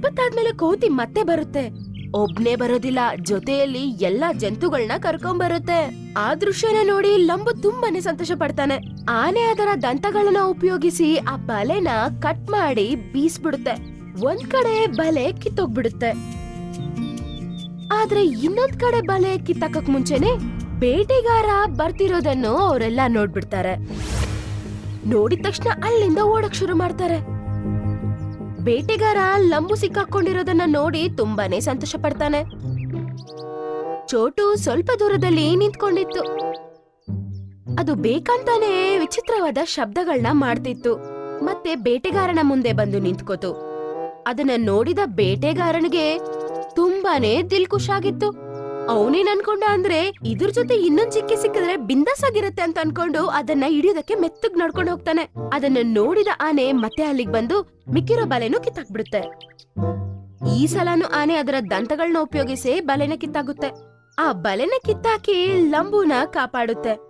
ಇಪ್ಪತ್ತಾದ್ಮೇಲೆ ಕೋತಿ ಮತ್ತೆ ಬರುತ್ತೆ. ಒಬ್ನೇ ಬರೋದಿಲ್ಲ, ಜೊತೆಯಲ್ಲಿ ಎಲ್ಲಾ ಜಂತುಗಳನ್ನ ಕರ್ಕೊಂಡ್ ಬರುತ್ತೆ ಆ ದೃಶ್ಯನ ನೋಡಿ ಲಂಬು ತುಂಬಾನೇ ಸಂತೋಷ ಪಡ್ತಾನೆ. ಆನೆ ಅದರ ದಂತಗಳನ್ನ ಉಪಯೋಗಿಸಿ ಆ ಬಲೆನ ಕಟ್ ಮಾಡಿ ಬೀಸ್ಬಿಡುತ್ತೆ. ಒಂದ್ ಕಡೆ ಬಲೆ ಕಿತ್ತೋಗ್ಬಿಡುತ್ತೆ. ಆದ್ರೆ ಇನ್ನೊಂದ್ ಕಡೆ ಬಲೆ ಕಿತ್ತಕ್ಕ ಮುಂಚೆನೆ ಬೇಟೆಗಾರ ಬರ್ತಿರೋದನ್ನು ಅವರೆಲ್ಲ ನೋಡ್ಬಿಡ್ತಾರೆ. ನೋಡಿದ ತಕ್ಷಣ ಅಲ್ಲಿಂದ ಓಡಕ್ ಶುರು ಮಾಡ್ತಾರೆ. ಬೇಟೆಗಾರ ಲಂಬು ಸಿಕ್ಕಾಕೊಂಡಿರೋದನ್ನ ನೋಡಿ ತುಂಬಾನೇ ಸಂತೋಷ ಪಡ್ತಾನೆ ಚೋಟು ಸ್ವಲ್ಪ ದೂರದಲ್ಲಿ ನಿಂತ್ಕೊಂಡಿತ್ತು. ಅದು ಬೇಕಂತಾನೆ ವಿಚಿತ್ರವಾದ ಶಬ್ದಗಳನ್ನ ಮಾಡ್ತಿತ್ತು. ಮತ್ತೆ ಬೇಟೆಗಾರನ ಮುಂದೆ ಬಂದು ನಿಂತ್ಕೋತು. ಅದನ್ನ ನೋಡಿದ ಬೇಟೆಗಾರನಿಗೆ ತುಂಬಾನೇ ದಿಲ್ ಖುಷಾಗಿತ್ತು ಅವನೇನ್ ಅನ್ಕೊಂಡ ಅಂದ್ರೆ ಇದ್ರ ಜೊತೆ ಇನ್ನೊಂದ್ ಚಿಕ್ಕಿ ಸಿಕ್ಕಿದ್ರೆ ಬಿಂದಾಸ್ ಆಗಿರುತ್ತೆ ಅಂತ ಅನ್ಕೊಂಡು ಅದನ್ನ ಹಿಡಿಯೋದಕ್ಕೆ ಮೆತ್ತಗ್ ನಡ್ಕೊಂಡು ಹೋಗ್ತಾನೆ. ಅದನ್ನ ನೋಡಿದ ಆನೆ ಮತ್ತೆ ಅಲ್ಲಿಗ್ ಬಂದು ಮಿಕ್ಕಿರೋ ಬಲೆನೂ ಕಿತ್ತಾಕ್ಬಿಡುತ್ತೆ. ಈ ಸಲನು ಆನೆ ಅದರ ದಂತಗಳನ್ನ ಉಪಯೋಗಿಸಿ ಬಲೆನ ಕಿತ್ತಾಗುತ್ತೆ. ಆ ಬಲೆನ ಕಿತ್ತಾಕಿ ಲಂಬುನ ಕಾಪಾಡುತ್ತೆ.